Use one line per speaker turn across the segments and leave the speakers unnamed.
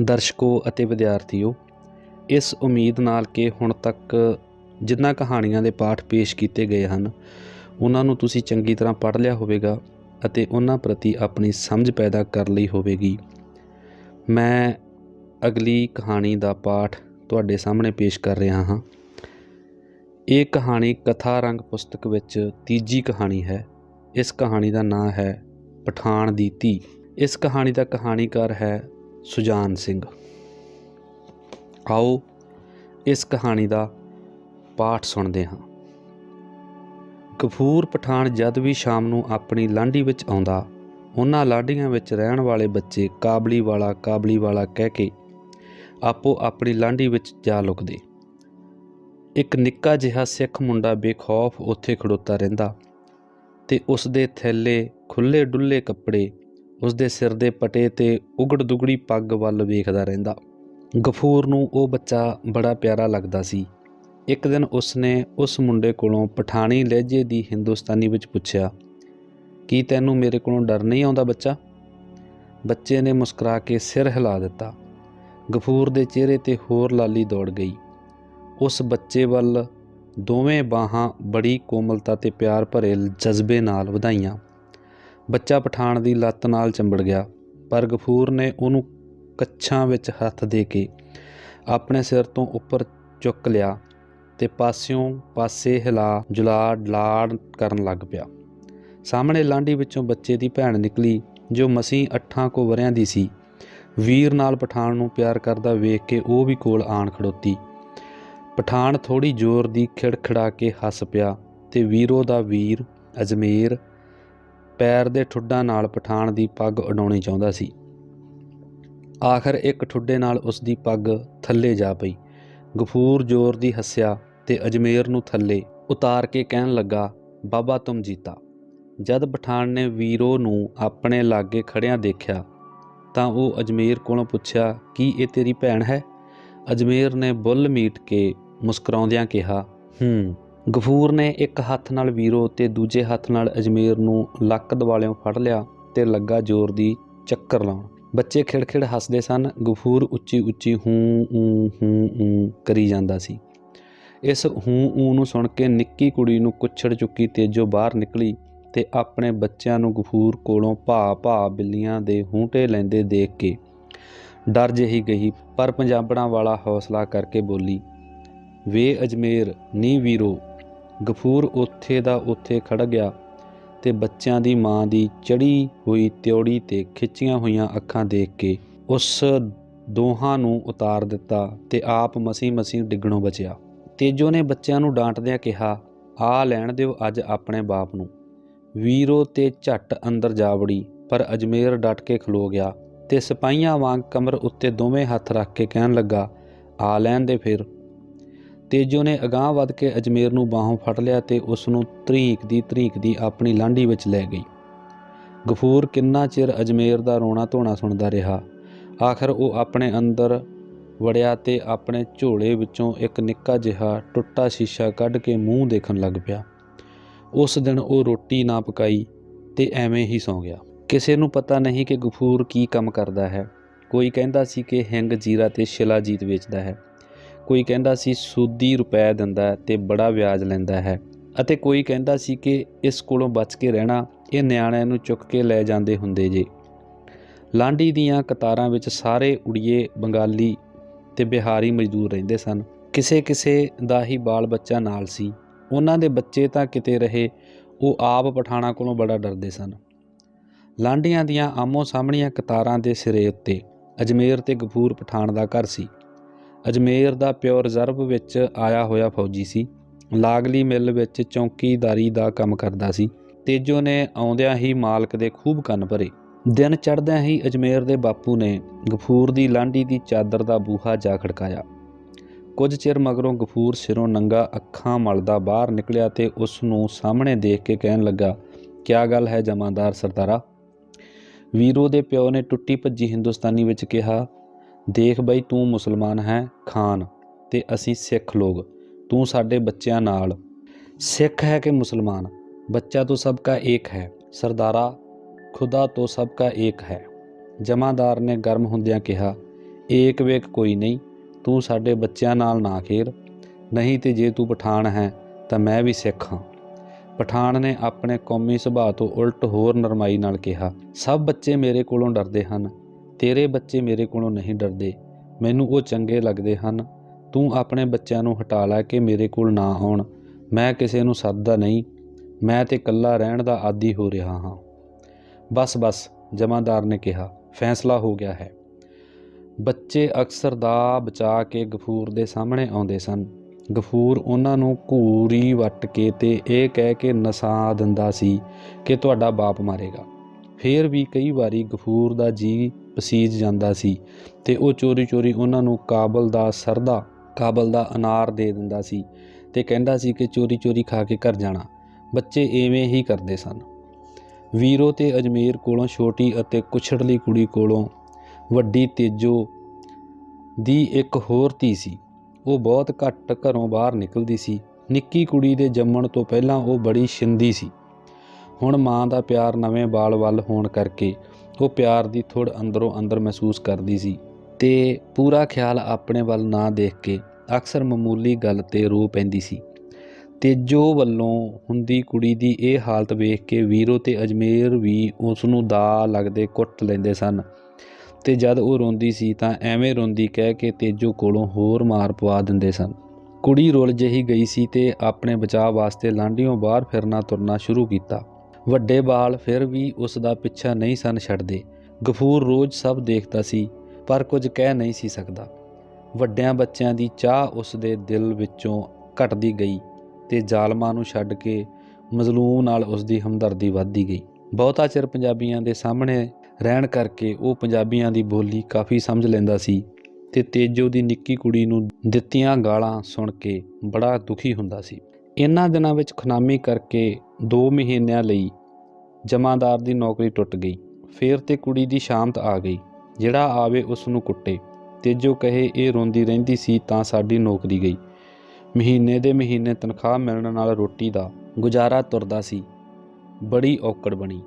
ਦਰਸ਼ਕੋ ਅਤੇ ਵਿਦਿਆਰਥੀਓ, ਇਸ ਉਮੀਦ ਨਾਲ ਕਿ ਹੁਣ ਤੱਕ ਜਿੰਨਾ ਕਹਾਣੀਆਂ ਦੇ ਪਾਠ ਪੇਸ਼ ਕੀਤੇ ਗਏ ਹਨ, ਉਹਨਾਂ ਨੂੰ ਤੁਸੀਂ ਚੰਗੀ ਤਰ੍ਹਾਂ ਪੜ੍ਹ ਲਿਆ ਹੋਵੇਗਾ ਅਤੇ ਉਹਨਾਂ ਪ੍ਰਤੀ ਆਪਣੀ ਸਮਝ ਪੈਦਾ ਕਰ ਲਈ ਹੋਵੇਗੀ। ਮੈਂ ਅਗਲੀ ਕਹਾਣੀ ਦਾ ਪਾਠ ਤੁਹਾਡੇ ਸਾਹਮਣੇ ਪੇਸ਼ ਕਰ ਰਿਹਾ ਹਾਂ। ਇਹ ਕਹਾਣੀ ਕਥਾ ਰੰਗ ਪੁਸਤਕ ਵਿੱਚ ਤੀਜੀ ਕਹਾਣੀ ਹੈ। ਇਸ ਕਹਾਣੀ ਦਾ ਨਾਂ ਹੈ ਪਠਾਨ ਦੀ ਧੀ। ਇਸ ਕਹਾਣੀ ਦਾ ਕਹਾਣੀਕਾਰ ਹੈ ਸੁਜਾਨ ਸਿੰਘ। ਆਓ ਇਸ ਕਹਾਣੀ ਦਾ ਪਾਠ ਸੁਣਦੇ ਹਾਂ। ਕਫੂਰ ਪਠਾਨ ਜਦ ਵੀ ਸ਼ਾਮ ਨੂੰ ਆਪਣੀ ਲਾਂਢੀ ਵਿੱਚ ਆਉਂਦਾ, ਉਹਨਾਂ ਲਾਂਢੀਆਂ ਵਿੱਚ ਰਹਿਣ ਵਾਲੇ ਬੱਚੇ ਕਾਬਲੀ ਵਾਲਾ ਕਾਬਲੀ ਵਾਲਾ ਕਹਿ ਕੇ ਆਪੋ ਆਪਣੀ ਲਾਂਢੀ ਵਿੱਚ ਜਾ ਲੁਕਦੇ। ਇੱਕ ਨਿੱਕਾ ਜਿਹਾ ਸਿੱਖ ਮੁੰਡਾ ਬੇਖੌਫ ਉੱਥੇ ਖੜੋਤਾ ਰਹਿੰਦਾ ਤੇ ਉਸ ਦੇ ਥੈਲੇ ਖੁੱਲੇ ਡੁੱਲੇ ਕੱਪੜੇ ਉਸ ਦੇ ਸਿਰ ਦੇ ਪਟੇ ਤੇ ਉਗੜ ਦੁਗੜੀ ਪੱਗ ਵੱਲ ਵੇਖਦਾ ਰਹਿੰਦਾ। ਗਫੂਰ ਨੂੰ ਉਹ ਬੱਚਾ ਬੜਾ ਪਿਆਰਾ ਲੱਗਦਾ ਸੀ। ਇੱਕ ਦਿਨ ਉਸਨੇ ਉਸ ਮੁੰਡੇ ਕੋਲੋਂ ਪਠਾਣੀ ਲਹਿਜੇ ਦੀ ਹਿੰਦੁਸਤਾਨੀ ਵਿੱਚ ਪੁੱਛਿਆ, ਕੀ ਤੈਨੂੰ ਮੇਰੇ ਕੋਲੋਂ ਡਰ ਨਹੀਂ ਆਉਂਦਾ ਬੱਚਾ? ਬੱਚੇ ਨੇ ਮੁਸਕਰਾ ਕੇ ਸਿਰ ਹਿਲਾ ਦਿੱਤਾ। ਗਫੂਰ ਦੇ ਚਿਹਰੇ ਤੇ ਹੋਰ ਲਾਲੀ ਦੌੜ ਗਈ। ਉਸ ਬੱਚੇ ਵੱਲ ਦੋਵੇਂ ਬਾਹਾਂ ਬੜੀ ਕੋਮਲਤਾ ਤੇ ਪਿਆਰ ਭਰੇ ਜਜ਼ਬੇ ਨਾਲ ਵਧਾਈਆਂ। ਬੱਚਾ ਪਠਾਨ ਦੀ ਲੱਤ ਨਾਲ ਚੰਬੜ ਗਿਆ। ਪਰ ਗਫੂਰ ਨੇ ਉਹਨੂੰ ਕੱਛਾਂ ਵਿੱਚ ਹੱਥ ਦੇ ਕੇ ਆਪਣੇ ਸਿਰ ਤੋਂ ਉੱਪਰ ਚੁੱਕ ਲਿਆ ਤੇ ਪਾਸਿਓਂ ਪਾਸੇ ਹਿਲਾ ਜੁਲਾ ਡਲਾੜ ਕਰਨ ਲੱਗ ਪਿਆ। ਸਾਹਮਣੇ ਲਾਂਢੀ ਵਿੱਚੋਂ ਬੱਚੇ ਦੀ ਭੈਣ ਨਿਕਲੀ, ਜੋ ਮਸੀਂ ਅੱਠਾਂ ਕੋ ਵਰਿਆਂ ਦੀ ਸੀ। ਵੀਰ ਨਾਲ ਪਠਾਨ ਨੂੰ ਪਿਆਰ ਕਰਦਾ ਵੇਖ ਕੇ ਉਹ ਵੀ ਕੋਲ ਆਣ ਖੜੋਤੀ। ਪਠਾਨ ਥੋੜੀ ਜ਼ੋਰ ਦੀ ਖਿੜਖੜਾ ਕੇ ਹੱਸ ਪਿਆ ਤੇ ਵੀਰੋ ਦਾ ਵੀਰ ਅਜਮੇਰ ਪੈਰ ਦੇ ਠੁੱਡਾਂ ਨਾਲ ਪਠਾਨ ਦੀ ਪੱਗ ਉਡਾਉਣੀ ਚਾਹੁੰਦਾ ਸੀ। ਆਖਰ ਇੱਕ ਠੁੱਡੇ ਨਾਲ ਉਸ ਦੀ ਪੱਗ ਥੱਲੇ ਜਾ ਪਈ। ਗਫੂਰ ਜ਼ੋਰ ਦੀ ਹੱਸਿਆ ਤੇ ਅਜਮੇਰ ਨੂੰ ਥੱਲੇ ਉਤਾਰ ਕੇ ਕਹਿਣ ਲੱਗਾ, ਬਾਬਾ ਤੁਮ ਜੀਤਾ। ਜਦ ਪਠਾਨ ਨੇ ਵੀਰੋ ਨੂੰ ਆਪਣੇ ਲਾਗੇ ਖੜਿਆਂ ਦੇਖਿਆ, ਤਾਂ ਉਹ ਅਜਮੇਰ ਕੋਲੋਂ ਪੁੱਛਿਆ, ਕੀ ਇਹ ਤੇਰੀ ਭੈਣ ਹੈ? ਅਜਮੇਰ ਨੇ ਬੁੱਲ ਮੀਟ ਕੇ ਮੁਸਕਰਾਉਂਦਿਆਂ ਕਿਹਾ, ਹੂੰ। ਗਫੂਰ ਨੇ ਇੱਕ ਹੱਥ ਨਾਲ ਵੀਰੋ ਤੇ ਦੂਜੇ ਹੱਥ ਨਾਲ ਅਜਮੇਰ ਨੂੰ ਲੱਕ ਦਿਵਾਲਿਓਂ ਫੜ ਲਿਆ ਤੇ ਲੱਗਾ ਜ਼ੋਰ ਦੀ ਚੱਕਰ ਲਾਉਣ। ਬੱਚੇ ਖਿੜਖਿੜ ਹੱਸਦੇ ਸਨ, ਗਫੂਰ ਉੱਚੀ ਉੱਚੀ ਹੂੰ ਊ ਹੂੰ ਊ ਕਰੀ ਜਾਂਦਾ ਸੀ। ਇਸ ਹੂੰ ਊ ਨੂੰ ਸੁਣ ਕੇ ਨਿੱਕੀ ਕੁੜੀ ਨੂੰ ਕੁੱਛੜ ਚੁੱਕੀ ਤੇਜੋ ਬਾਹਰ ਨਿਕਲੀ ਤੇ ਆਪਣੇ ਬੱਚਿਆਂ ਨੂੰ ਗਫੂਰ ਕੋਲੋਂ ਭਾ ਭਾ ਬਿੱਲੀਆਂ ਦੇ ਹੂੰਟੇ ਲੈਂਦੇ ਦੇਖ ਕੇ ਡਰ ਜਿਹੀ ਗਈ, ਪਰ ਪੰਜਾਬੜਾਂ ਵਾਲਾ ਹੌਸਲਾ ਕਰਕੇ ਬੋਲੀ, ਵੇ ਅਜਮੇਰ, ਨੀ ਵੀਰੋ ਗਫੂਰ ਉੱਥੇ ਦਾ ਉੱਥੇ ਖੜ ਗਿਆ ਤੇ ਬੱਚਿਆਂ ਦੀ ਮਾਂ ਦੀ ਚੜੀ ਹੋਈ ਤਿਉੜੀ ਤੇ ਖਿੱਚੀਆਂ ਹੋਈਆਂ ਅੱਖਾਂ ਦੇਖ ਕੇ ਉਸ ਦੋਹਾਂ ਨੂੰ ਉਤਾਰ ਦਿੱਤਾ ਤੇ ਆਪ ਮਸੀ ਮਸੀ ਡਿੱਗਣੋਂ ਬਚਿਆ। ਤੇਜੋ ਨੇ ਬੱਚਿਆਂ ਨੂੰ ਡਾਂਟਦਿਆਂ ਕਿਹਾ, ਆ ਲੈਣ ਦਿਓ ਅੱਜ ਆਪਣੇ ਬਾਪ ਨੂੰ। ਵੀਰੋ ਤੇ ਝੱਟ ਅੰਦਰ ਜਾ ਵੜੀ, ਪਰ ਅਜਮੇਰ ਡਟ ਕੇ ਖਲੋ ਗਿਆ ਤੇ ਸਿਪਾਹੀਆਂ ਵਾਂਗ ਕਮਰ ਉੱਤੇ ਦੋਵੇਂ ਹੱਥ ਰੱਖ ਕੇ ਕਹਿਣ ਲੱਗਾ, ਆ ਲੈਣ ਦੇ ਫਿਰ। ਤੇਜੋ ਨੇ ਅਗਾਹ ਵੱਧ ਕੇ ਅਜਮੇਰ ਨੂੰ ਬਾਹੋਂ ਫੜ ਲਿਆ ਤੇ ਉਸ ਨੂੰ ਤਰੀਕ ਦੀ ਤਰੀਕ ਦੀ ਆਪਣੀ ਲਾਂਢੀ ਵਿੱਚ ਲੈ ਗਈ। ਗਫੂਰ ਕਿੰਨਾ ਚਿਰ ਅਜਮੇਰ ਦਾ ਰੋਣਾ ਧੋਣਾ ਸੁਣਦਾ ਰਿਹਾ। ਆਖਰ ਉਹ ਆਪਣੇ ਅੰਦਰ ਵੜਿਆ ਤੇ ਆਪਣੇ ਝੋਲੇ ਵਿੱਚੋਂ ਇੱਕ ਨਿੱਕਾ ਜਿਹਾ ਟੁੱਟਾ ਸ਼ੀਸ਼ਾ ਕੱਢ ਕੇ ਮੂੰਹ ਦੇਖਣ ਲੱਗ ਪਿਆ। ਉਸ ਦਿਨ ਉਹ ਰੋਟੀ ਨਾ ਪਕਾਈ ਤੇ ਐਵੇਂ ਹੀ ਸੌਂ ਗਿਆ। ਕਿਸੇ ਨੂੰ ਪਤਾ ਨਹੀਂ ਕਿ ਗਫੂਰ ਕੀ ਕੰਮ ਕਰਦਾ ਹੈ। ਕੋਈ ਕਹਿੰਦਾ ਸੀ ਕਿ ਹਿੰਗ ਜੀਰਾ ਤੇ ਸ਼ਿਲਾਜੀਤ ਵੇਚਦਾ ਹੈ। ਕੋਈ ਕਹਿੰਦਾ ਸੀ ਸੂਦੀ ਰੁਪਏ ਦਿੰਦਾ ਤੇ ਬੜਾ ਵਿਆਜ ਲੈਂਦਾ ਹੈ ਅਤੇ ਕੋਈ ਕਹਿੰਦਾ ਸੀ ਕਿ ਇਸ ਕੋਲੋਂ ਬਚ ਕੇ ਰਹਿਣਾ ਇਹ ਨਿਆਣਿਆਂ ਨੂੰ ਚੁੱਕ ਕੇ ਲੈ ਜਾਂਦੇ ਹੁੰਦੇ ਜੇ। ਲਾਂਡੀ ਦੀਆਂ ਕਤਾਰਾਂ ਵਿੱਚ ਸਾਰੇ ਉੜੀਏ, ਬੰਗਾਲੀ ਤੇ ਬਿਹਾਰੀ ਮਜ਼ਦੂਰ ਰਹਿੰਦੇ ਸਨ। ਕਿਸੇ ਕਿਸੇ ਦਾ ਹੀ ਬਾਲ ਬੱਚਾ ਨਾਲ ਸੀ। ਉਹਨਾਂ ਦੇ ਬੱਚੇ ਤਾਂ ਕਿਤੇ ਰਹੇ, ਉਹ ਆਪ ਪਠਾਣਾ ਕੋਲੋਂ ਬੜਾ ਡਰਦੇ ਸਨ। ਲਾਂਡੀਆਂ ਦੀਆਂ ਆਮੋ ਸਾਹਮਣੀਆਂ ਕਤਾਰਾਂ ਦੇ ਸਿਰੇ ਉੱਤੇ ਅਜਮੇਰ ਤੇ ਗਫੂਰ ਪਠਾਨ ਦਾ ਘਰ ਸੀ। ਅਜਮੇਰ ਦਾ ਪਿਓ ਰਿਜ਼ਰਵ ਵਿੱਚ ਆਇਆ ਹੋਇਆ ਫੌਜੀ ਸੀ। ਲਾਗਲੀ ਮਿੱਲ ਵਿੱਚ ਚੌਕੀਦਾਰੀ ਦਾ ਕੰਮ ਕਰਦਾ ਸੀ। ਤੇਜੋ ਨੇ ਆਉਂਦਿਆਂ ਹੀ ਮਾਲਕ ਦੇ ਖੂਬ ਕੰਨ ਭਰੇ। ਦਿਨ ਚੜ੍ਹਦਿਆਂ ਹੀ ਅਜਮੇਰ ਦੇ ਬਾਪੂ ਨੇ ਗਫੂਰ ਦੀ ਲਾਂਢੀ ਦੀ ਚਾਦਰ ਦਾ ਬੂਹਾ ਜਾ ਖੜਕਾਇਆ। ਕੁਝ ਚਿਰ ਮਗਰੋਂ ਗਫੂਰ ਸਿਰੋਂ ਨੰਗਾ ਅੱਖਾਂ ਮਲਦਾ ਬਾਹਰ ਨਿਕਲਿਆ ਤੇ ਉਸ ਨੂੰ ਸਾਹਮਣੇ ਦੇਖ ਕੇ ਕਹਿਣ ਲੱਗਾ, ਕਿਆ ਗੱਲ ਹੈ ਜਮਾਂਦਾਰ ਸਰਦਾਰਾ? ਵੀਰੋ ਦੇ ਪਿਓ ਨੇ ਟੁੱਟੀ ਭੱਜੀ ਹਿੰਦੁਸਤਾਨੀ ਵਿੱਚ ਕਿਹਾ ਦੇਖ ਬਾਈ ਤੂੰ ਮੁਸਲਮਾਨ ਹੈ ਖਾਨ ਤੇ ਅਸੀਂ ਸਿੱਖ ਲੋਗ ਤੂੰ ਸਾਡੇ ਬੱਚਿਆਂ ਨਾਲ। ਸਿੱਖ ਹੈ ਕਿ ਮੁਸਲਮਾਨ? ਬੱਚਾ ਤੋਂ ਸਭ ਦਾ ਏਕ ਹੈ, ਸਰਦਾਰਾ ਖੁਦਾ ਤੋਂ ਸਭ ਦਾ ਏਕ ਹੈ। ਜਮਾਦਾਰ ਨੇ ਗਰਮ ਹੁੰਦਿਆਂ ਕਿਹਾ, ਏਕ ਵੇਕ ਕੋਈ ਨਹੀਂ, ਤੂੰ ਸਾਡੇ ਬੱਚਿਆਂ ਨਾਲ ਨਾ ਖੇਰ, ਨਹੀਂ ਤੇ ਜੇ ਤੂੰ ਪਠਾਨ ਹੈ ਤਾਂ ਮੈਂ ਵੀ ਸਿੱਖ ਹਾਂ। ਪਠਾਨ ਨੇ ਆਪਣੇ ਕੌਮੀ ਸੁਭਾਅ ਤੋਂ ਉਲਟ ਹੋਰ ਨਰਮਾਈ ਨਾਲ ਕਿਹਾ, ਸਭ ਬੱਚੇ ਮੇਰੇ ਕੋਲੋਂ ਡਰਦੇ ਹਨ ਤੇਰੇ ਬੱਚੇ ਮੇਰੇ ਕੋਲੋਂ ਨਹੀਂ ਡਰਦੇ। ਮੈਨੂੰ ਉਹ ਚੰਗੇ ਲੱਗਦੇ ਹਨ। ਤੂੰ ਆਪਣੇ ਬੱਚਿਆਂ ਨੂੰ ਹਟਾ ਲੈ ਕਿ ਮੇਰੇ ਕੋਲ ਨਾ ਆਉਣ। ਮੈਂ ਕਿਸੇ ਨੂੰ ਸੱਦਦਾ ਨਹੀਂ। ਮੈਂ ਤੇ ਇਕੱਲਾ ਰਹਿਣ ਦਾ ਆਦੀ ਹੋ ਰਿਹਾ ਹਾਂ। ਬਸ ਬਸ, ਜਮਾਦਾਰ ਨੇ ਕਿਹਾ। ਫੈਸਲਾ ਹੋ ਗਿਆ ਹੈ। ਬੱਚੇ ਅਕਸਰ ਦਾ ਬਚਾ ਕੇ ਗਫੂਰ ਦੇ ਸਾਹਮਣੇ ਆਉਂਦੇ ਸਨ। ਗਫੂਰ ਉਹਨਾਂ ਨੂੰ ਘੂਰੀ ਵੱਟ ਕੇ ਤੇ ਇਹ ਕਹਿ ਕੇ ਨਸਾ ਦਿੰਦਾ ਸੀ ਕਿ ਤੁਹਾਡਾ ਬਾਪ ਮਾਰੇਗਾ। ਫੇਰ ਵੀ ਕਈ ਵਾਰੀ ਗਫੂਰ ਦਾ ਜੀ ਪਸੀਜ ਜਾਂਦਾ ਸੀ ਤੇ ਉਹ ਚੋਰੀ-ਚੋਰੀ ਉਹਨਾਂ ਨੂੰ ਕਾਬਲ ਦਾ ਸਰਦਾ, ਕਾਬਲ ਦਾ ਅਨਾਰ ਦੇ ਦਿੰਦਾ ਸੀ ਤੇ ਕਹਿੰਦਾ ਸੀ ਕਿ ਚੋਰੀ-ਚੋਰੀ ਖਾ ਕੇ ਘਰ ਜਾਣਾ, ਬੱਚੇ ਐਵੇਂ ਹੀ ਕਰਦੇ ਸਨ। ਵੀਰੋ ਤੇ ਅਜਮੇਰ ਕੋਲੋਂ ਛੋਟੀ ਅਤੇ ਕੁਛੜਲੀ ਕੁੜੀ ਕੋਲੋਂ ਵੱਡੀ ਤੇਜੋ ਦੀ ਇੱਕ ਹੋਰ ਧੀ ਸੀ। ਉਹ ਬਹੁਤ ਘੱਟ ਘਰੋਂ ਬਾਹਰ ਨਿਕਲਦੀ ਸੀ। ਨਿੱਕੀ ਕੁੜੀ ਦੇ ਜੰਮਣ ਤੋਂ ਪਹਿਲਾਂ ਉਹ ਬੜੀ ਛਿੰਦੀ ਸੀ। ਹੁਣ ਮਾਂ ਦਾ ਪਿਆਰ ਨਵੇਂ ਬਾਲ ਵੱਲ ਹੋਣ ਕਰਕੇ ਉਹ ਪਿਆਰ ਦੀ ਥੋੜ ਅੰਦਰੋਂ ਅੰਦਰ ਮਹਿਸੂਸ ਕਰਦੀ ਸੀ ਤੇ ਪੂਰਾ ਖਿਆਲ ਆਪਣੇ ਵੱਲ ਨਾ ਦੇਖ ਕੇ ਅਕਸਰ ਮਾਮੂਲੀ ਗੱਲ ਤੇ ਰੋ ਪੈਂਦੀ ਸੀ। ਤੇਜੋ ਵੱਲੋਂ ਹੁੰਦੀ ਕੁੜੀ ਦੀ ਇਹ ਹਾਲਤ ਵੇਖ ਕੇ ਵੀਰੋ ਤੇ ਅਜਮੇਰ ਵੀ ਉਸ ਨੂੰ ਦਾ ਲੱਗਦੇ ਕੁੱਟ ਲੈਂਦੇ ਸਨ। ਤੇ ਜਦ ਉਹ ਰੋਂਦੀ ਸੀ ਤਾਂ ਐਵੇਂ ਰੋਂਦੀ ਕਹਿ ਕੇ ਤੇਜੋ ਕੋਲੋਂ ਹੋਰ ਮਾਰ ਪਵਾ ਦਿੰਦੇ ਸਨ। ਕੁੜੀ ਰੁੱਲ ਜਿਹੀ ਗਈ ਸੀ ਤੇ ਆਪਣੇ ਬਚਾਅ ਵਾਸਤੇ ਲਾਂਡੀਆਂ ਬਾਹਰ ਫਿਰਨਾ ਤੁਰਨਾ ਸ਼ੁਰੂ ਕੀਤਾ। ਵੱਡੇ ਬਾਲ ਫਿਰ ਵੀ ਉਸ ਦਾ ਪਿੱਛਾ ਨਹੀਂ ਸਨ ਛੱਡਦੇ। ਗਫੂਰ ਰੋਜ਼ ਸਭ ਦੇਖਦਾ ਸੀ, ਪਰ ਕੁਝ ਕਹਿ ਨਹੀਂ ਸੀ ਸਕਦਾ। ਵੱਡਿਆਂ ਬੱਚਿਆਂ ਦੀ ਚਾਹ ਉਸ ਦੇ ਦਿਲ ਵਿੱਚੋਂ ਘਟਦੀ ਗਈ ਤੇ ਜ਼ਾਲਮਾਂ ਨੂੰ ਛੱਡ ਕੇ ਮਜ਼ਲੂਮ ਨਾਲ ਉਸ ਦੀ ਹਮਦਰਦੀ ਵੱਧਦੀ ਗਈ। ਬਹੁਤਾ ਚਿਰ ਪੰਜਾਬੀਆਂ ਦੇ ਸਾਹਮਣੇ ਰਹਿਣ ਕਰਕੇ ਉਹ ਪੰਜਾਬੀਆਂ ਦੀ ਬੋਲੀ ਕਾਫੀ ਸਮਝ ਲੈਂਦਾ ਸੀ ਤੇ ਤੇਜੋ ਦੀ ਨਿੱਕੀ ਕੁੜੀ ਨੂੰ ਦਿੱਤੀਆਂ ਗਾਲਾਂ ਸੁਣ ਕੇ ਬੜਾ ਦੁਖੀ ਹੁੰਦਾ ਸੀ। ਇਨ੍ਹਾਂ ਦਿਨਾਂ ਵਿੱਚ ਖੁਨਾਮੀ ਕਰਕੇ 2 ਮਹੀਨਿਆਂ ਲਈ ਜਮਾਦਾਰ ਦੀ ਨੌਕਰੀ ਟੁੱਟ ਗਈ। ਫੇਰ ਤੇ ਕੁੜੀ ਦੀ ਸ਼ਾਮਤ ਆ ਗਈ, ਜਿਹੜਾ ਆਵੇ ਉਸ ਨੂੰ ਕੁੱਟੇ। ਤੇਜੋ ਕਹੇ, ਇਹ ਰੋਂਦੀ ਰਹਿੰਦੀ ਸੀ ਤਾਂ ਸਾਡੀ ਨੌਕਰੀ ਗਈ। ਮਹੀਨੇ ਦੇ ਮਹੀਨੇ ਤਨਖਾਹ ਮਿਲਣ ਨਾਲ ਰੋਟੀ ਦਾ ਗੁਜ਼ਾਰਾ ਤੁਰਦਾ ਸੀ। ਬੜੀ ਔਕੜ ਬਣੀ।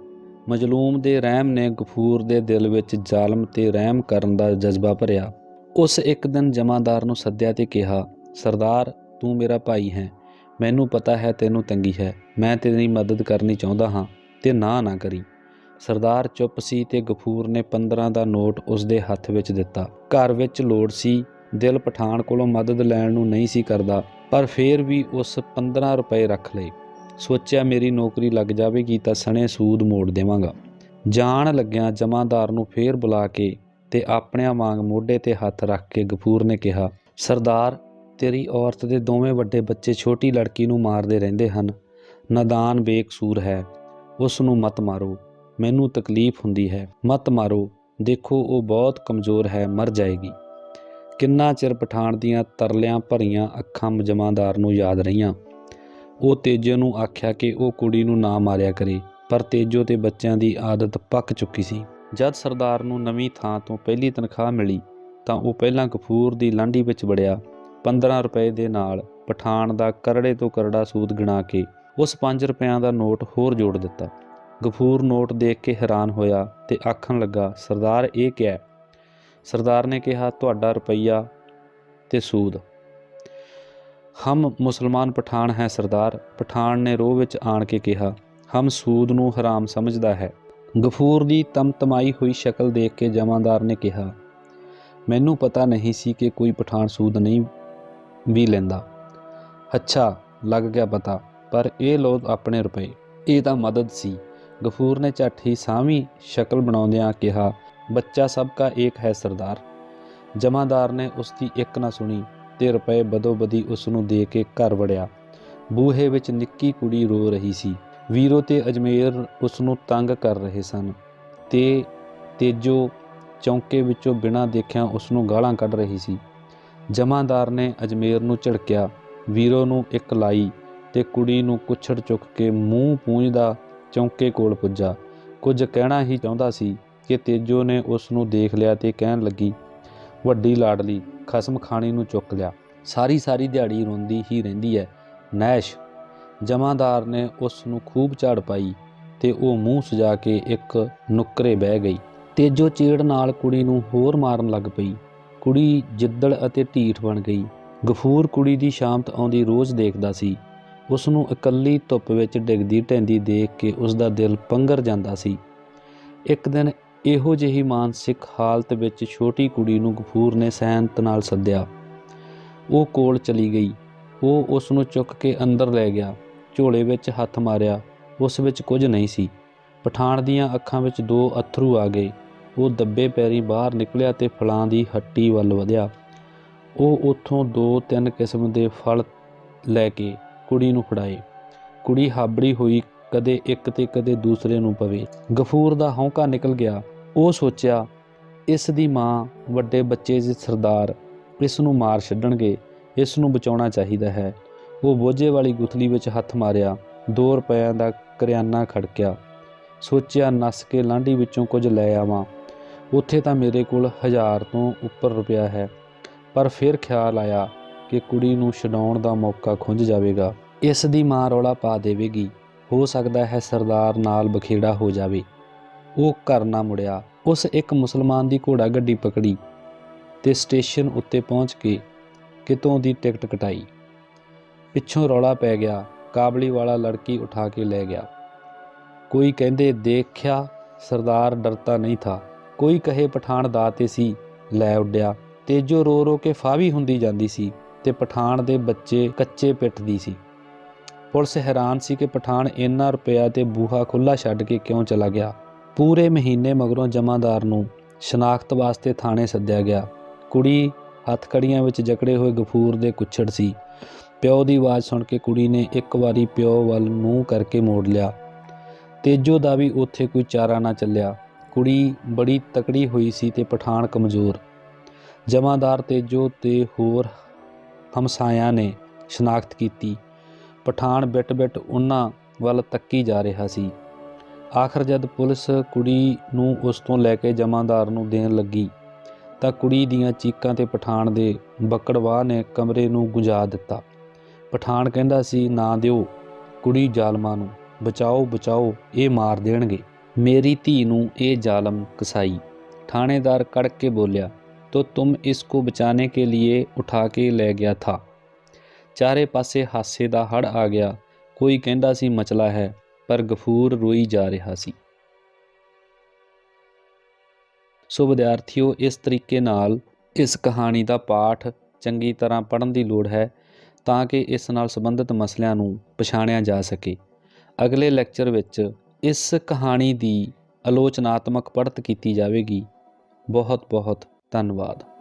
ਮਜਲੂਮ ਦੇ ਰਹਿਮ ਨੇ ਗਫੂਰ ਦੇ ਦਿਲ ਵਿੱਚ ਜ਼ਾਲਮ ਤੇ ਰਹਿਮ ਕਰਨ ਦਾ ਜਜ਼ਬਾ ਭਰਿਆ। ਉਸ ਇੱਕ ਦਿਨ ਜਮਾਦਾਰ ਨੂੰ ਸੱਦਿਆ ਤੇ ਕਿਹਾ, ਸਰਦਾਰ, ਤੂੰ ਮੇਰਾ ਭਾਈ ਹੈ। ਮੈਨੂੰ ਪਤਾ ਹੈ ਤੈਨੂੰ ਤੰਗੀ ਹੈ। ਮੈਂ ਤੇਰੀ ਮਦਦ ਕਰਨੀ ਚਾਹੁੰਦਾ ਹਾਂ ਤੇ ਨਾ ਨਾ ਕਰੀ। ਸਰਦਾਰ ਚੁੱਪ ਸੀ ਤੇ ਗਫੂਰ ਨੇ 15 ਦਾ ਨੋਟ ਉਸ ਦੇ ਹੱਥ ਵਿੱਚ ਦਿੱਤਾ। ਘਰ ਵਿੱਚ ਲੋੜ ਸੀ। ਦਿਲ ਪਠਾਨ ਕੋਲੋਂ ਮਦਦ ਲੈਣ ਨੂੰ ਨਹੀਂ ਸੀ ਕਰਦਾ, ਪਰ ਫੇਰ ਵੀ ਉਸ 15 ਰੁਪਏ ਰੱਖ ਲਏ। ਸੋਚਿਆ ਮੇਰੀ ਨੌਕਰੀ ਲੱਗ ਜਾਵੇਗੀ ਤਾਂ ਸਣੇ ਸੂਦ ਮੋੜ ਦੇਵਾਂਗਾ। ਜਾਣ ਲੱਗਿਆਂ ਜਮਾਦਾਰ ਨੂੰ ਫੇਰ ਬੁਲਾ ਕੇ ਤੇ ਆਪਣਿਆਂ ਵਾਂਗ ਮੋਢੇ ਤੇ ਹੱਥ ਰੱਖ ਕੇ ਗਫੂਰ ਨੇ ਕਿਹਾ, ਸਰਦਾਰ ਤੇਰੀ ਔਰਤ ਦੇ ਦੋਵੇਂ ਵੱਡੇ ਬੱਚੇ ਛੋਟੀ ਲੜਕੀ ਨੂੰ ਮਾਰਦੇ ਰਹਿੰਦੇ ਹਨ। ਨਦਾਨ ਬੇਕਸੂਰ ਹੈ। ਉਸ ਨੂੰ ਮਤ ਮਾਰੋ। ਮੈਨੂੰ ਤਕਲੀਫ ਹੁੰਦੀ ਹੈ। ਮਤ ਮਾਰੋ। ਦੇਖੋ, ਉਹ ਬਹੁਤ ਕਮਜ਼ੋਰ ਹੈ। ਮਰ ਜਾਏਗੀ। ਕਿੰਨਾ ਚਿਰ ਪਠਾਨ ਦੀਆਂ ਤਰਲਿਆਂ ਭਰੀਆਂ ਅੱਖਾਂ ਜਮਾਦਾਰ ਨੂੰ ਯਾਦ ਰਹੀਆਂ। ਉਹ ਤੇਜੋ ਨੂੰ ਆਖਿਆ ਕਿ ਉਹ ਕੁੜੀ ਨੂੰ ਨਾ ਮਾਰਿਆ ਕਰੇ, ਪਰ ਤੇਜੋ ਤੇ ਬੱਚਿਆਂ ਦੀ ਆਦਤ ਪੱਕ ਚੁੱਕੀ ਸੀ। ਜਦ ਸਰਦਾਰ ਨੂੰ ਨਵੀਂ ਥਾਂ ਤੋਂ ਪਹਿਲੀ ਤਨਖਾਹ ਮਿਲੀ, ਤਾਂ ਉਹ ਪਹਿਲਾਂ ਗਫੂਰ ਦੀ ਲਾਂਢੀ ਵਿੱਚ ਵੜਿਆ। 15 ਰੁਪਏ ਦੇ ਨਾਲ ਪਠਾਨ ਦਾ ਕਰੜੇ ਤੋਂ ਕਰੜਾ ਸੂਦ ਗਿਣਾ ਕੇ ਉਸ 5 ਰੁਪਿਆਂ ਦਾ ਨੋਟ ਹੋਰ ਜੋੜ ਦਿੱਤਾ। ਗਫੂਰ ਨੋਟ ਦੇਖ ਕੇ ਹੈਰਾਨ ਹੋਇਆ ਤੇ ਆਖਣ ਲੱਗਾ, ਸਰਦਾਰ, ਇਹ ਕਿਹਾ ਸਰਦਾਰ ਨੇ ਕਿਹਾ, ਤੁਹਾਡਾ ਰੁਪਈਆ ਤੇ ਸੂਦ ਹਮ ਮੁਸਲਮਾਨ ਪਠਾਨ ਹੈ ਸਰਦਾਰ। ਪਠਾਨ ਨੇ ਰੋਹ ਵਿੱਚ ਆਣ ਕੇ ਕਿਹਾ, ਹਮ ਸੂਦ ਨੂੰ ਹਰਾਮ ਸਮਝਦਾ ਹੈ। ਗਫੂਰ ਦੀ ਤਮਤਮਾਈ ਹੋਈ ਸ਼ਕਲ ਦੇਖ ਕੇ ਜਮਾਦਾਰ ਨੇ ਕਿਹਾ, ਮੈਨੂੰ ਪਤਾ ਨਹੀਂ ਸੀ ਕਿ ਕੋਈ ਪਠਾਨ ਸੂਦ ਨਹੀਂ ਵੀ ਲੈਂਦਾ। ਅੱਛਾ, ਲੱਗ ਗਿਆ ਪਤਾ, ਪਰ ਇਹ ਲੋ ਆਪਣੇ ਰੁਪਏ। ਇਹ ਤਾਂ ਮਦਦ ਸੀ। ਗਫੂਰ ਨੇ ਝੱਟ ਹੀ ਸਾਵੀਂ ਸ਼ਕਲ ਬਣਾਉਂਦਿਆਂ ਕਿਹਾ, ਬੱਚਾ ਸਭ ਕਾ ਏਕ ਹੈ ਸਰਦਾਰ। ਜਮਾਦਾਰ ਨੇ ਉਸ ਦੀ ਇੱਕ ਨਾ ਸੁਣੀ ਤੇ ਰੁਪਏ ਬਦੋਬਦੀ ਉਸ ਨੂੰ ਦੇ ਕੇ ਘਰ ਵੜਿਆ। ਬੂਹੇ ਵਿੱਚ ਨਿੱਕੀ ਕੁੜੀ ਰੋ ਰਹੀ ਸੀ। ਵੀਰੋ ਤੇ ਅਜਮੇਰ ਉਸ ਨੂੰ ਤੰਗ ਕਰ ਰਹੇ ਸਨ। ਤੇ ਤੇਜੋ ਚੌਂਕੇ ਵਿੱਚੋਂ ਬਿਨਾਂ ਦੇਖਿਆ ਉਸ ਨੂੰ ਗਾਲਾਂ ਕੱਢ ਰਹੀ ਸੀ। ਜਮਾਦਾਰ ਨੇ ਅਜਮੇਰ ਨੂੰ ਝਿੜਕਿਆ। ਵੀਰੋ ਨੂੰ ਇੱਕ ਲਾਈ ਤੇ ਕੁੜੀ ਨੂੰ ਕੁੱਛੜ ਚੁੱਕ ਕੇ ਮੂੰਹ ਪੂੰਝਦਾ ਚੌਂਕੇ ਕੋਲ ਪੁੱਜਾ। ਕੁਝ ਕਹਿਣਾ ਹੀ ਚਾਹੁੰਦਾ ਸੀ ਕਿ ਤੇਜੋ ਨੇ ਉਸ ਨੂੰ ਦੇਖ ਲਿਆ ਤੇ ਕਹਿਣ ਲੱਗੀ, ਵੱਡੀ ਲਾਡਲੀ, ਖਸਮ ਖਾਣੀ ਨੂੰ ਚੁੱਕ ਲਿਆ। ਸਾਰੀ ਸਾਰੀ ਦਿਹਾੜੀ ਰੋਂਦੀ ਹੀ ਰਹਿੰਦੀ ਹੈ ਨੈਸ਼! ਜਮਾਦਾਰ ਨੇ ਉਸ ਨੂੰ ਖੂਬ ਝਾੜ ਪਾਈ ਤੇ ਉਹ ਮੂੰਹ ਸਜਾ ਕੇ ਇੱਕ ਨੁੱਕਰੇ ਬਹਿ ਗਈ। ਤੇਜੋ ਚੀੜ ਨਾਲ ਕੁੜੀ ਨੂੰ ਹੋਰ ਮਾਰਨ ਲੱਗ ਪਈ। ਕੁੜੀ ਜਿੱਦੜ ਅਤੇ ਢੀਠ ਬਣ ਗਈ। ਗਫੂਰ ਕੁੜੀ ਦੀ ਸ਼ਾਮਤ ਆਉਂਦੀ ਰੋਜ਼ ਦੇਖਦਾ ਸੀ। ਉਸ ਨੂੰ ਇਕੱਲੀ ਧੁੱਪ ਵਿੱਚ ਡਿੱਗਦੀ ਢਹਿੰਦੀ ਦੇਖ ਕੇ ਉਸ ਦਾ ਦਿਲ ਪੰਗਰ ਜਾਂਦਾ ਸੀ। ਇੱਕ ਦਿਨ ਇਹੋ ਜਿਹੀ ਮਾਨਸਿਕ ਹਾਲਤ ਵਿੱਚ ਛੋਟੀ ਕੁੜੀ ਨੂੰ ਗਫੂਰ ਨੇ ਸੈਨਤ ਨਾਲ ਸੱਦਿਆ। ਉਹ ਕੋਲ ਚਲੀ ਗਈ। ਉਹ ਉਸ ਨੂੰ ਚੁੱਕ ਕੇ ਅੰਦਰ ਲੈ ਗਿਆ। ਝੋਲੇ ਵਿੱਚ ਹੱਥ ਮਾਰਿਆ। ਉਸ ਵਿੱਚ ਕੁਝ ਨਹੀਂ ਸੀ। ਪਠਾਨ ਦੀਆਂ ਅੱਖਾਂ ਵਿੱਚ ਦੋ ਅਥਰੂ ਆ ਗਏ। ਉਹ ਦੱਬੇ ਪੈਰੀ ਬਾਹਰ ਨਿਕਲਿਆ ਤੇ ਫਲਾਂ ਦੀ ਹੱਟੀ ਵੱਲ ਵਧਿਆ। ਉਹ ਉੱਥੋਂ ਦੋ ਤਿੰਨ ਕਿਸਮ ਦੇ ਫਲ ਲੈ ਕੇ ਕੁੜੀ ਨੂੰ ਫੜਾਏ। ਕੁੜੀ ਹਾਬੜੀ ਹੋਈ ਕਦੇ ਇੱਕ ਤੇ ਕਦੇ ਦੂਸਰੇ ਨੂੰ ਪਵੇ। ਗਫੂਰ ਦਾ ਹੌਂਕਾ ਨਿਕਲ ਗਿਆ। ਉਹ ਸੋਚਿਆ, ਇਸ ਦੀ ਮਾਂ ਵੱਡੇ ਬੱਚੇ ਦੇ ਸਰਦਾਰ, ਇਸ ਨੂੰ ਮਾਰ ਛੱਡਣਗੇ, ਇਸ ਨੂੰ ਬਚਾਉਣਾ ਚਾਹੀਦਾ ਹੈ। ਉਹ ਬੋਝੇ ਵਾਲੀ ਗੁਥਲੀ ਵਿੱਚ ਹੱਥ ਮਾਰਿਆ। 2 ਰੁਪਏ ਦਾ ਕਰਿਆਨਾ ਖੜਕਿਆ। ਸੋਚਿਆ, ਨੱਸ ਕੇ ਲਾਂਢੀ ਵਿੱਚੋਂ ਕੁਝ ਲੈ ਆਵਾਂ। ਉੱਥੇ ਤਾਂ ਮੇਰੇ ਕੋਲ ਹਜ਼ਾਰ ਤੋਂ ਉੱਪਰ ਰੁਪਿਆ ਹੈ। ਪਰ ਫਿਰ ਖਿਆਲ ਆਇਆ ਕਿ ਕੁੜੀ ਨੂੰ ਛਡਾਉਣ ਦਾ ਮੌਕਾ ਖੁੰਝ ਜਾਵੇਗਾ। ਇਸ ਦੀ ਮਾਂ ਰੌਲਾ ਪਾ ਦੇਵੇਗੀ। ਹੋ ਸਕਦਾ ਹੈ ਸਰਦਾਰ ਨਾਲ ਬਖੇੜਾ ਹੋ ਜਾਵੇ। ਉਹ ਘਰ ਨਾ ਮੁੜਿਆ। ਉਸ ਇੱਕ ਮੁਸਲਮਾਨ ਦੀ ਘੋੜਾ ਗੱਡੀ ਪਕੜੀ ਤੇ ਸਟੇਸ਼ਨ ਉੱਤੇ ਪਹੁੰਚ ਕੇ ਕਿਤੋਂ ਦੀ ਟਿਕਟ ਕਟਾਈ। ਪਿੱਛੋਂ ਰੌਲਾ ਪੈ ਗਿਆ। ਕਾਬਲੀ ਵਾਲਾ ਲੜਕੀ ਉਠਾ ਕੇ ਲੈ ਗਿਆ। ਕੋਈ ਕਹਿੰਦੇ, ਦੇਖਿਆ, ਸਰਦਾਰ ਡਰਤਾ ਨਹੀਂ ਥਾ। ਕੋਈ ਕਹੇ ਪਠਾਨ ਦਾਤੇ ਸੀ, ਲੈ ਉੱਡਿਆ। ਤੇਜੋ ਰੋ ਰੋ ਕੇ ਫਾਵੀ ਹੁੰਦੀ ਜਾਂਦੀ ਸੀ ਤੇ ਪਠਾਨ ਦੇ ਬੱਚੇ ਕੱਚੇ ਪਿੱਟਦੀ ਸੀ। ਪੁਲਿਸ ਹੈਰਾਨ ਸੀ ਕਿ ਪਠਾਨ ਇੰਨਾ ਰੁਪਇਆ ਤੇ ਬੂਹਾ ਖੁੱਲਾ ਛੱਡ ਕੇ ਕਿਉਂ ਚਲਾ ਗਿਆ। ਪੂਰੇ ਮਹੀਨੇ ਮਗਰੋਂ ਜਮਾਦਾਰ ਨੂੰ ਸ਼ਨਾਖਤ ਵਾਸਤੇ ਥਾਣੇ ਸੱਦਿਆ ਗਿਆ। ਕੁੜੀ ਹੱਥਕੜੀਆਂ ਵਿੱਚ ਜਕੜੇ ਹੋਏ ਗਫੂਰ ਦੇ ਕੁੱਛੜ ਸੀ। ਪਿਓ ਦੀ ਆਵਾਜ਼ ਸੁਣ ਕੇ ਕੁੜੀ ਨੇ ਇੱਕ ਵਾਰੀ ਪਿਓ ਵੱਲ ਮੂੰਹ ਕਰਕੇ ਮੋੜ ਲਿਆ। ਤੇਜੋ ਦਾ ਵੀ ਉੱਥੇ ਕੋਈ ਚਾਰਾ ਨਾ ਚੱਲਿਆ। ਕੁੜੀ ਬੜੀ ਤਕੜੀ ਹੋਈ ਸੀ ਤੇ ਪਠਾਨ ਕਮਜ਼ੋਰ। ਜਮਾਦਾਰ ਤੇਜੋ ਤੇ ਹੋਰ ਹਮਸਾਇਆਂ ਨੇ ਸ਼ਨਾਖਤ ਕੀਤੀ। ਪਠਾਨ ਬਿਟ-ਬਿਟ ਉਹਨਾਂ ਵੱਲ ਤੱਕੀ ਜਾ ਰਿਹਾ ਸੀ। ਆਖਰ ਜਦ ਪੁਲਿਸ ਕੁੜੀ ਨੂੰ ਉਸ ਤੋਂ ਲੈ ਕੇ ਜਮਾਦਾਰ ਨੂੰ ਦੇਣ ਲੱਗੀ, ਤਾਂ ਕੁੜੀ ਦੀਆਂ ਚੀਕਾਂ ਤੇ ਪਠਾਨ ਦੇ ਬੱਕੜਵਾਹ ਨੇ ਕਮਰੇ ਨੂੰ ਗੁੰਜਾ ਦਿੱਤਾ। ਪਠਾਨ ਕਹਿੰਦਾ ਸੀ, ਨਾ ਦਿਓ, ਕੁੜੀ ਜ਼ਾਲਮਾਂ ਨੂੰ, ਬਚਾਓ ਬਚਾਓ, ਇਹ ਮਾਰ ਦੇਣਗੇ। ਮੇਰੀ ਧੀ ਨੂੰ ਇਹ ਜ਼ਾਲਮ ਕਸਾਈ ਥਾਣੇਦਾਰ ਕੜਕ ਕੇ ਬੋਲਿਆ तो तुम इसको बचाने के लिए उठा के ਲੈ ਗਿਆ ਥਾ ਚਾਰੇ ਪਾਸੇ ਹਾਸੇ ਦਾ ਹੜ ਆ ਗਿਆ ਕੋਈ ਕਹਿੰਦਾ ਸੀ ਮਚਲਾ ਹੈ ਪਰ ਗਫੂਰ ਰੋਈ ਜਾ ਰਿਹਾ ਸੀ ਸੋ ਵਿਦਿਆਰਥੀਓ ਇਸ ਤਰੀਕੇ ਨਾਲ ਇਸ ਕਹਾਣੀ ਦਾ ਪਾਠ ਚੰਗੀ ਤਰ੍ਹਾਂ ਪੜ੍ਹਨ ਦੀ ਲੋੜ ਹੈ ਤਾਂ ਕਿ ਇਸ ਨਾਲ ਸੰਬੰਧਿਤ ਮਸਲਿਆਂ ਨੂੰ ਪਛਾਣਿਆ ਜਾ ਸਕੇ ਅਗਲੇ ਲੈਕਚਰ ਵਿੱਚ ਇਸ ਕਹਾਣੀ ਦੀ ਆਲੋਚਨਾਤਮਕ ਪੜ੍ਹਤ ਕੀਤੀ ਜਾਵੇਗੀ। ਬਹੁਤ ਬਹੁਤ ਧੰਨਵਾਦ।